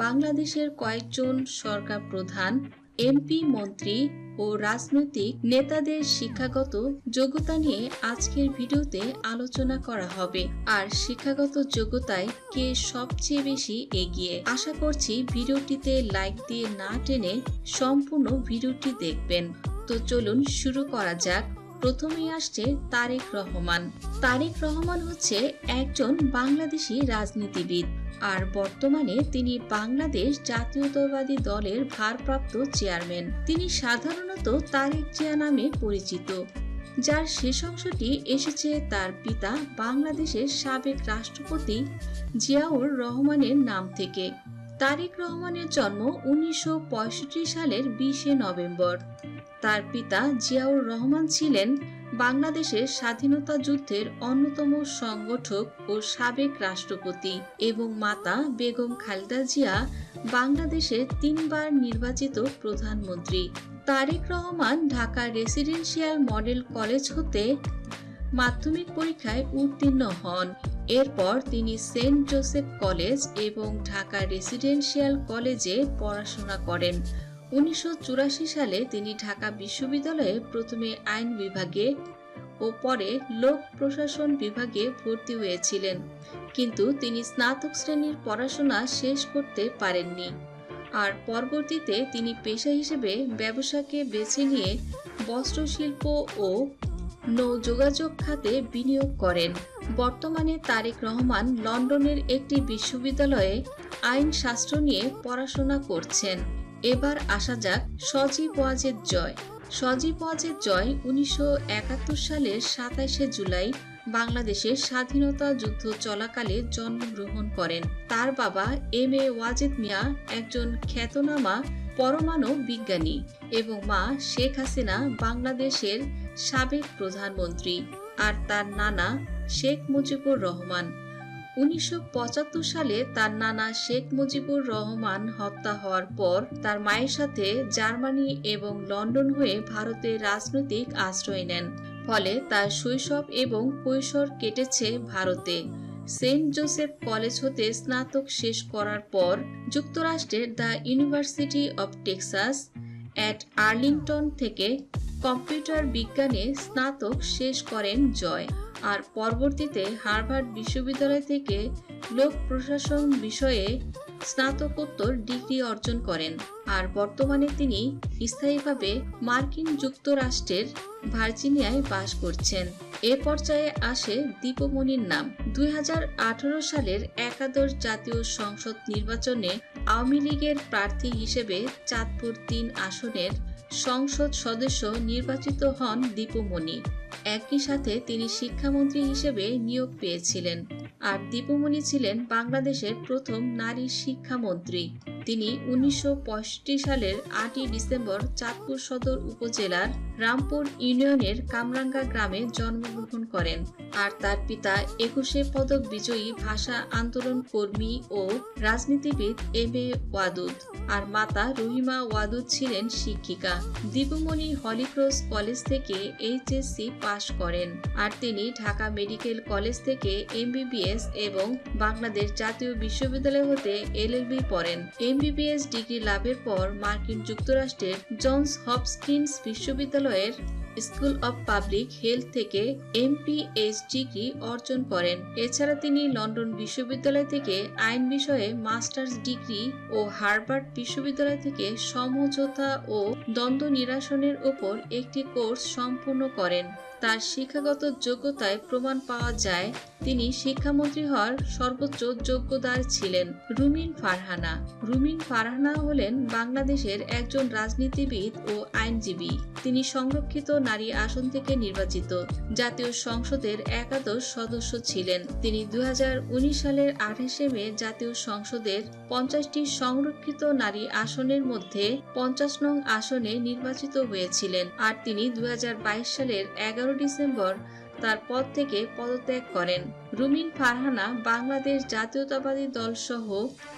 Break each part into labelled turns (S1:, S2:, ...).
S1: বাংলাদেশের কয়েকজন সরকার প্রধান, এমপি, মন্ত্রী ও রাজনৈতিক নেতাদের শিক্ষাগত যোগ্যতা নিয়ে আজকের ভিডিওতে আলোচনা করা হবে। আর শিক্ষাগত যোগ্যতায় কে সবচেয়ে বেশি এগিয়ে? আশা করছি ভিডিওটিতে লাইক দিয়ে না টেনে সম্পূর্ণ ভিডিওটি দেখবেন। তো চলুন শুরু করা যাক। প্রথমেই আসছে তারেক রহমান। তারেক রহমান হচ্ছে একজন বাংলাদেশি রাজনীতিবিদ, আর বর্তমানে তিনি বাংলাদেশ জাতীয়তাবাদী দলের ভারপ্রাপ্ত চেয়ারম্যান। তিনি সাধারণত তারেক জিয়া নামে পরিচিত। যার শেষ অংশটি এসেছে তার পিতা বাংলাদেশের সাবেক রাষ্ট্রপতি জিয়াউর রহমানের নাম থেকে। তারেক রহমানের জন্ম উনিশশো পঁয়ষট্টি সালের বিশে নভেম্বর। তার পিতা জিয়াউর রহমান ছিলেন বাংলাদেশের স্বাধীনতা যুদ্ধের অন্যতম সংগঠক ও সাবেক রাষ্ট্রপতি এবং মাতা বেগম খালেদা জিয়া বাংলাদেশের তিনবার নির্বাচিত প্রধানমন্ত্রী। Tarique Rahman Dhaka residential model college হতে মাধ্যমিক পরীক্ষায় উত্তীর্ণ হন। এরপর তিনি সেন্ট জোসেফ কলেজ এবং ঢাকা রেসিডেন্সিয়াল কলেজে পড়াশোনা করেন। উনিশশো চুরাশি সালে তিনি ঢাকা বিশ্ববিদ্যালয়ে প্রথমে আইন বিভাগে ও পরে লোক প্রশাসন বিভাগে ভর্তি হয়েছিলেন। কিন্তু তিনি স্নাতক শ্রেণির পড়াশোনা শেষ করতে পারেননি। আর পরবর্তীতে তিনি পেশা হিসেবে ব্যবসাকে বেছে নিয়ে বস্ত্রশিল্প ও নৌ যোগাযোগ খাতে বিনিয়োগ করেন। বর্তমানে তারেক রহমান লন্ডনের একটি বিশ্ববিদ্যালয়ে আইন শাস্ত্র নিয়ে পড়াশোনা করছেন। এবার আসা যাক সজীব ওয়াজেদ জয়। সজীব ওয়াজেদ জয় উনিশশো সালের সাতাশে জুলাই বাংলাদেশের স্বাধীনতা যুদ্ধ চলাকালে জন্মগ্রহণ করেন। তার বাবা এম এ ওয়াজেদ মিয়া একজন খ্যাতনামা পরমাণু বিজ্ঞানী এবং মা শেখ হাসিনা বাংলাদেশের সাবেক প্রধানমন্ত্রী। আর তার নানা শেখ মুজিবুর রহমান। উনিশশো পঁচাত্তর সালে তার নানা শেখ মুজিবুর রহমান হত্যা হওয়ার পর তার মায়ের সাথে জার্মানি এবং লন্ডন হয়ে ভারতে রাজনৈতিক আশ্রয় নেন। ফলে তার শৈশব এবং কৈশোর কেটেছে ভারতে। সেন্ট জোসেফ কলেজ হতে স্নাতক শেষ করার পর যুক্তরাষ্ট্রের the university of Texas at Arlington থেকে কম্পিউটার বিজ্ঞানে স্নাতক শেষ করেন জয়। আর পরবর্তীতে হার্ভার্ড বিশ্ববিদ্যালয় থেকে লোক প্রশাসন বিষয়ে স্নাতকোত্তর ডিগ্রি অর্জন করেন। আর বর্তমানে তিনি স্থায়ীভাবে মার্কিন যুক্তরাষ্ট্রের ভার্জিনিয়ায় বাস করছেন। এ পর্যায়ে আসে দীপমণির নাম। দুই হাজার আঠারো সালের একাদশ জাতীয় সংসদ নির্বাচনে আওয়ামী লীগের প্রার্থী হিসেবে চাঁদপুর তিন আসনের সংসদ সদস্য নির্বাচিত হন দীপুমণি একই সাথে তিনি শিক্ষামন্ত্রী হিসেবে নিয়োগ পেয়েছিলেন। আর দীপুমণি ছিলেন বাংলাদেশের প্রথম নারী শিক্ষামন্ত্রী। তিনি উনিশশো সালের আটই ডিসেম্বর চাঁদপুর সদর উপজেলার রামপুর ইউনিয়নের কামরাঙ্গা গ্রামে জন্মগ্রহণ করেন আর তার পিতা একুশে পদক বিজয়ী ভাষা আন্দোলন কর্মী ও রাজনীতিবিদ এম এ ওয়াদুদ। আর মাতা রহিমা ওয়াদুদ ছিলেন শিক্ষিকা। দীপুমণি হলিক্রস কলেজ থেকে এইচএসসি পাশ করেন আর তিনি ঢাকা মেডিকেল কলেজ থেকে এমবিবিএস এবং বাংলাদেশ জাতীয় বিশ্ববিদ্যালয় হতে এলএলবি পড়েন। এমবিবিএস ডিগ্রি লাভের পর মার্কিন যুক্তরাষ্ট্রের জনস হপকিন্স বিশ্ববিদ্যালয়ের স্কুল অব পাবলিক হেলথ থেকে এমপিএইচ ডিগ্রি অর্জন করেন। এছাড়া তিনি লন্ডন বিশ্ববিদ্যালয় থেকে আইন বিষয়ে মাস্টার্স ডিগ্রি ও হার্ভার্ড বিশ্ববিদ্যালয় থেকে সমঝোতা ও দ্বন্দ্ব নিরাসনের উপর একটি কোর্স সম্পূর্ণ করেন। তার শিক্ষাগত যোগ্যতায় প্রমাণ পাওয়া যায়, তিনি শিক্ষামন্ত্রী হওয়ার সর্বোচ্চ যোগ্যদার ছিলেন রুমিন ফারহানা। রুমিন ফারহানা হলেন বাংলাদেশের একজন রাজনীতিবিদ ও আইনজীবী। তিনি সংরক্ষিত নারী আসন থেকে নির্বাচিত, জাতীয় সংসদের একাদশ সদস্য ছিলেন। তিনি দুই হাজার উনিশ সালের আঠাশে মে জাতীয় সংসদের পঞ্চাশটি সংরক্ষিত নারী আসনের মধ্যে পঞ্চাশ নং আসনে নির্বাচিত হয়েছিলেন। আর তিনি দুই হাজার বাইশ সালের এগারো ডিসেম্বর তার পদ থেকে পদত্যাগ করেন। রুমিন ফারহানা বাংলাদেশ জাতীয়তাবাদী দল সহ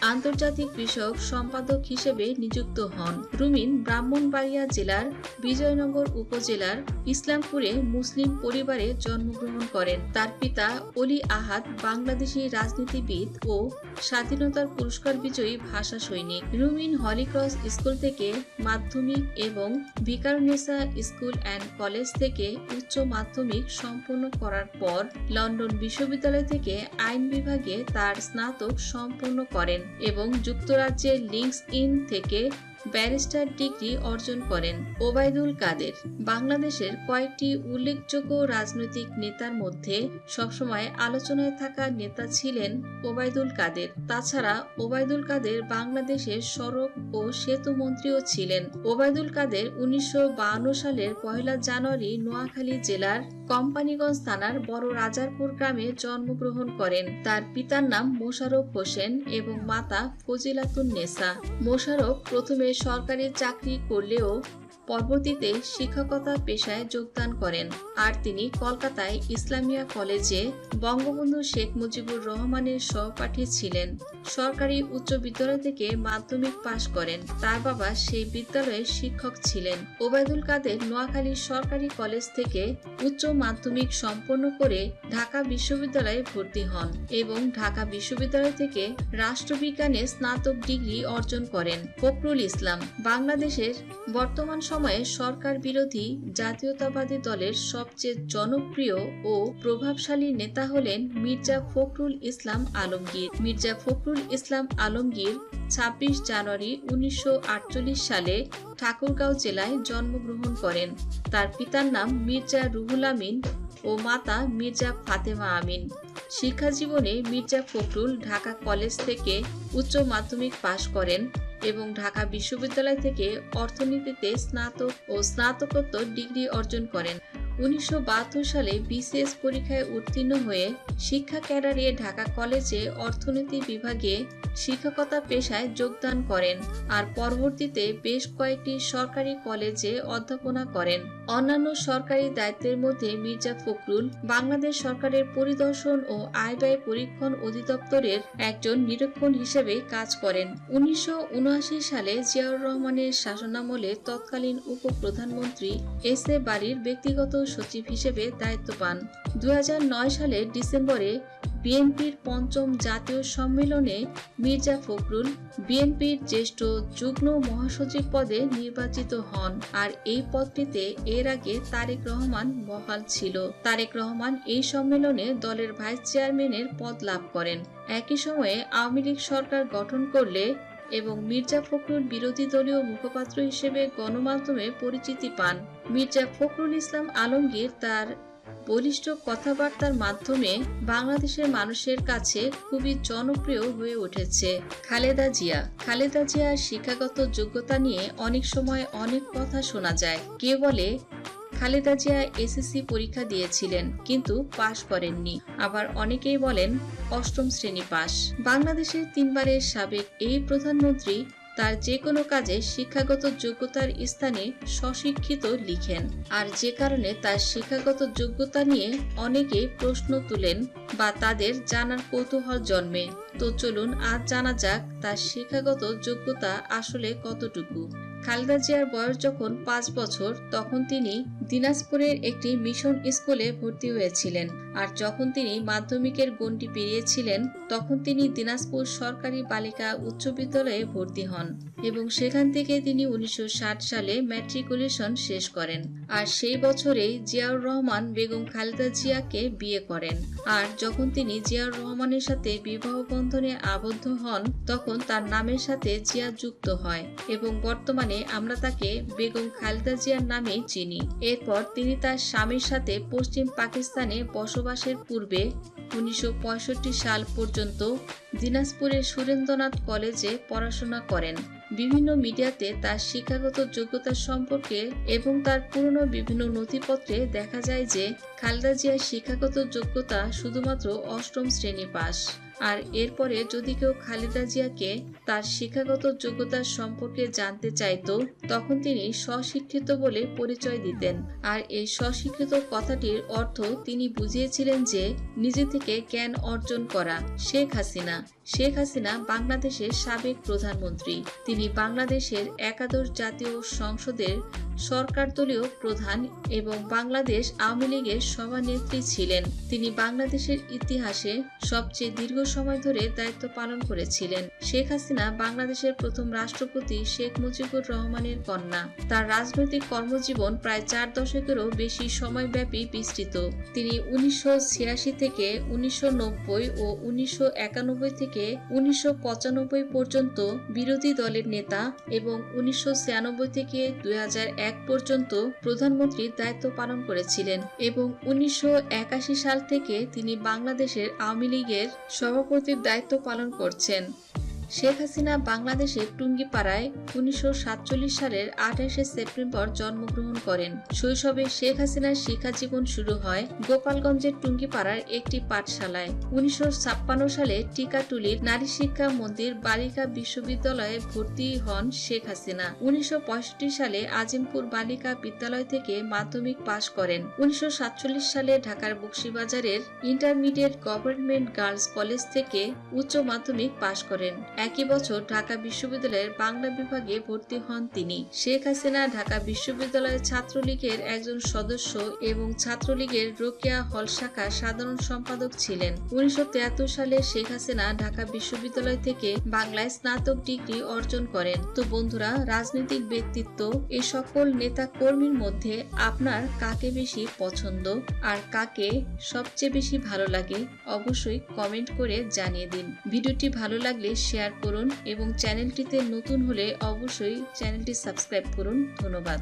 S1: আন্তর্জাতিক বিষয়ক সম্পাদক হিসেবে নিযুক্ত হন। রুমিন ব্রাহ্মণবাড়িয়া জেলার বিজয়নগর উপজেলার ইসলামপুরে মুসলিম পরিবারে জন্মগ্রহণ করেন। তার পিতা অলি আহাদ বাংলাদেশি রাজনীতিবিদ ও স্বাধীনতার পুরস্কার বিজয়ী ভাষা সৈনিক। রুমিন হলিক্রস স্কুল থেকে মাধ্যমিক এবং ভিকারনেসা স্কুল অ্যান্ড কলেজ থেকে উচ্চ মাধ্যমিক সম্পন্ন করার পর লন্ডন বিশ্ববিদ্যালয় থেকে আইন বিভাগে তার স্নাতক সম্পন্ন করেন এবং যুক্তরাজ্যের লিঙ্কস ইন থেকে ব্যারিস্টার ডিগ্রি অর্জন করেন ওবায়দুল কাদের। বাংলাদেশের কয়েকটি উল্লেখযোগ্য রাজনৈতিক নেতার মধ্যে সবসময় আলোচনায় থাকা নেতা ছিলেন ওবায়দুল কাদের। তাছাড়া ওবায়দুল কাদের বাংলাদেশের সড়ক ও সেতু মন্ত্রীও ছিলেন। ওবায়দুল কাদের উনিশশো সালের পয়লা জানুয়ারি নোয়াখালী জেলার কোম্পানিগঞ্জ থানার বড় রাজারপুর গ্রামে জন্মগ্রহণ করেন। তার পিতার নাম মোশাররফ হোসেন এবং মাতা ফজিলাতুন নেসা মোশাররফ প্রথমে সরকারি চাকরি করলেও পরবর্তীতে শিক্ষকতা পেশায় যোগদান করেন। আর তিনি কলকাতায় ইসলামিয়া কলেজে বঙ্গবন্ধু শেখ মুজিবুর রহমানের সহপাঠী ছিলেন। সরকারি উচ্চ বিদ্যালয় থেকে মাধ্যমিক পাশ করেন। তার বাবা সেই বিদ্যালয়ের শিক্ষক ছিলেন। ওবায়দুল কাদের নোয়াখালী সরকারি কলেজ থেকে উচ্চ মাধ্যমিক সম্পন্ন করে ঢাকা বিশ্ববিদ্যালয়ে ভর্তি হন এবং ঢাকা বিশ্ববিদ্যালয় থেকে রাষ্ট্রবিজ্ঞানে স্নাতক ডিগ্রি অর্জন করেন। ফখরুল ইসলাম, বাংলাদেশের বর্তমান সময়ে সরকার বিরোধী জাতীয়তাবাদী দলের সবচেয়ে জনপ্রিয় ও প্রভাবশালী নেতা হলেন মির্জা ফখরুল ইসলাম আলমগীর। মির্জা ফখরুল ইসলাম আলমগীর ছাব্বিশ জানুয়ারি উনিশশো আটচল্লিশ সালে ঠাকুরগাঁও জেলায় জন্মগ্রহণ করেন। তার পিতার নাম মির্জা রুহুল আমিন ও মাতা মির্জা ফাতেমা আমিন। শিক্ষা জীবনে মির্জা ফখরুল ঢাকা কলেজ থেকে উচ্চ মাধ্যমিক পাশ করেন। এবং ঢাকা বিশ্ববিদ্যালয় থেকে অর্থনীতিতে স্নাতক ও স্নাতকোত্তর ডিগ্রি অর্জন করেন। উনিশশো বাহাত্তর সালে বিসিএস পরীক্ষায় উত্তীর্ণ হয়ে শিক্ষা ক্যাডারে ঢাকা কলেজে অর্থনীতি বিভাগে শিক্ষকতা পেশায় যোগদান করেন আর পরবর্তীতে বেশ কয়েকটি সরকারি কলেজে অধ্যাপনা করেন। অন্যান্য সরকারি দায়িত্বের মধ্যে মির্জা ফখরুল বাংলাদেশ সরকারের পরিদর্শন ও আয় ব্যয় পরীক্ষণ অধিদপ্তরের একজন নিরীক্ষণ হিসেবে কাজ করেন। উনিশশো উনআশি সালে জিয়াউর রহমানের শাসনামলে তৎকালীন উপপ্রধানমন্ত্রী এস এ বাড়ির ব্যক্তিগত সচিব হিসেবে দায়িত্ব পান। দু সালের ডিসেম্বরে বিএনপির পঞ্চম জাতীয় সম্মেলনে মির্জা ফখরুল বিএনপির জ্যেষ্ঠ যুগ্ম মহাসচিব পদে নির্বাচিত হন আর এই পদটিতে এর আগে তারেক রহমান বহাল ছিল। তারেক রহমান এই সম্মেলনে দলের ভাইস চেয়ারম্যানের পদ লাভ করেন। একই সময়ে আওয়ামী লীগ সরকার গঠন করলে এবং মির্জা ফখরুল বিরোধী দলীয় মুখপাত্র হিসেবে গণমাধ্যমে পরিচিতি পান। মির্জা ফখরুল ইসলাম আলমগীর তার বলিষ্ঠ কথাবার্তার মাধ্যমে বাংলাদেশের মানুষের কাছে খুবই জনপ্রিয় হয়ে উঠেছে খালেদা জিয়া। খালেদা জিয়ার শিক্ষাগত যোগ্যতা নিয়ে অনেক সময় অনেক কথা শোনা যায়। কেউ বলে, খালেদা জিয়া এসএসসি পরীক্ষা দিয়েছিলেন, কিন্তু পাশ করেননি। আবার অনেকেই বলেন, অষ্টম শ্রেণি পাশ। বাংলাদেশের তিনবারের সাবেক এই প্রধানমন্ত্রী তার যে কোনো কাজে শিক্ষাগত যোগ্যতার স্থানে স্বশিক্ষিত লিখেন। আর যে কারণে তার শিক্ষাগত যোগ্যতা নিয়ে অনেকে প্রশ্ন তুলেন বা তাদের জানার কৌতূহল জন্মে। তো চলুন আজ জানা যাক তার শিক্ষাগত যোগ্যতা আসলে কতটুকু। খালেদা জিয়ার বয়স যখন পাঁচ বছর, তখন তিনি দিনাজপুরের একটি মিশন স্কুলে ভর্তি হয়েছিলেন। আর যখন তিনি মাধ্যমিকের গণ্ডি পেরিয়েছিলেন, তখন তিনি দিনাজপুর সরকারি বালিকা উচ্চ বিদ্যালয়ে ভর্তি হন এবং সেখান থেকে তিনি উনিশশো ষাট সালে ম্যাট্রিকুলেশন শেষ করেন। আর সেই বছরেই জিয়াউর রহমান বেগম খালেদা জিয়াকে বিয়ে করেন। আর যখন তিনি জিয়াউর রহমানের সাথে বিবাহ বন্ধনে আবদ্ধ হন, তখন তার নামের সাথে জিয়া যুক্ত হয় এবং বর্তমানে আমরা তাকে বেগম খালেদা জিয়ার নামেই চিনি। এরপর তিনি তার স্বামীর সাথে পশ্চিম পাকিস্তানে বসবাসের পূর্বে উনিশশো পঁয়ষট্টি সাল পর্যন্ত দিনাজপুরের সুরেন্দ্রনাথ কলেজে পড়াশোনা করেন। বিভিন্ন মিডিয়াতে তার শিক্ষাগত যোগ্যতা সম্পর্কে এবং তার পুরনো বিভিন্ন নথিপত্রে দেখা যায় যে খালেদা জিয়ার শিক্ষাগত যোগ্যতা শুধুমাত্র অষ্টম শ্রেণি পাস। আর এরপরে যদি কেউ খালেদা জিয়াকে তার শিক্ষাগত যোগ্যতা সম্পর্কে জানতে চাইতো, তখন তিনি স্বশিক্ষিত বলে পরিচয় দিতেন। আর এই স্বশিক্ষিত কথাটির অর্থ তিনি বুঝিয়েছিলেন যে, নিজে থেকে জ্ঞান অর্জন করা শেখ হাসিনা। শেখ হাসিনা বাংলাদেশের সাবেক প্রধানমন্ত্রী। তিনি বাংলাদেশের একাদশ জাতীয় সংসদের সরকারদলীয় প্রধান এবং বাংলাদেশ আওয়ামী লীগের সভানেত্রী ছিলেন। তিনি বাংলাদেশের ইতিহাসে সবচেয়ে দীর্ঘ সময় ধরে দায়িত্ব পালন করেছিলেন। শেখ হাসিনা বাংলাদেশের প্রথম রাষ্ট্রপতি শেখ মুজিবুর রহমানের কন্যা। তার রাজনৈতিক কর্মজীবন প্রায় চার দশকেরও বেশি সময়ব্যাপী বিস্তৃত। তিনি উনিশশো ছিয়াশি থেকে উনিশশো নব্বই ও উনিশশো একানব্বই থেকে উনিশশো পঁচানব্বই পর্যন্ত বিরোধী দলের নেতা এবং উনিশশো ছিয়ানব্বই থেকে দুই এক পর্যন্ত প্রধানমন্ত্রীর দায়িত্ব পালন করেছিলেন এবং উনিশশো একাশি সাল থেকে তিনি বাংলাদেশের আওয়ামী লীগের সভাপতির দায়িত্ব পালন করছেন। শেখ হাসিনা বাংলাদেশের টুঙ্গিপাড়ায় উনিশশো সাতচল্লিশ সালের আঠাশে সেপ্টেম্বর জন্মগ্রহণ করেন। শৈশবে শেখ হাসিনার শিক্ষা জীবন শুরু হয় গোপালগঞ্জের টুঙ্গিপাড়ার একটি পাঠশালায়। উনিশশো ছাপ্পান্ন সালে টিকাটুলির নারী শিক্ষা মন্দির বালিকা বিশ্ববিদ্যালয়ে ভর্তি হন শেখ হাসিনা। উনিশশো পঁয়ষট্টি সালে আজিমপুর বালিকা বিদ্যালয় থেকে মাধ্যমিক পাশ করেন। উনিশশো সাতচল্লিশ সালে ঢাকার বক্সিবাজারের ইন্টারমিডিয়েট গভর্নমেন্ট গার্লস কলেজ থেকে উচ্চ মাধ্যমিক পাশ করেন। একই বছর ঢাকা বিশ্ববিদ্যালয়ের বাংলা বিভাগে ভর্তি হন তিনি। শেখ হাসিনা ঢাকা বিশ্ববিদ্যালয়ের ছাত্রলীগের একজন সদস্য এবং ছাত্রলীগের রোকেয়া হল শাখা সাধারণ সম্পাদক ছিলেন। উনিশশো সালে শেখ হাসিনা ঢাকা বিশ্ববিদ্যালয় থেকে বাংলায় স্নাতক ডিগ্রি অর্জন করেন। তো বন্ধুরা, রাজনৈতিক ব্যক্তিত্ব এই সকল নেতা কর্মীর মধ্যে আপনার কাকে বেশি পছন্দ আর কাকে সবচেয়ে বেশি ভালো লাগে, অবশ্যই কমেন্ট করে জানিয়ে দিন। ভিডিওটি ভালো লাগলে শেয়ার করুন এবং চ্যানেলটিতে নতুন হলে অবশ্যই চ্যানেলটি সাবস্ক্রাইব করুন। ধন্যবাদ।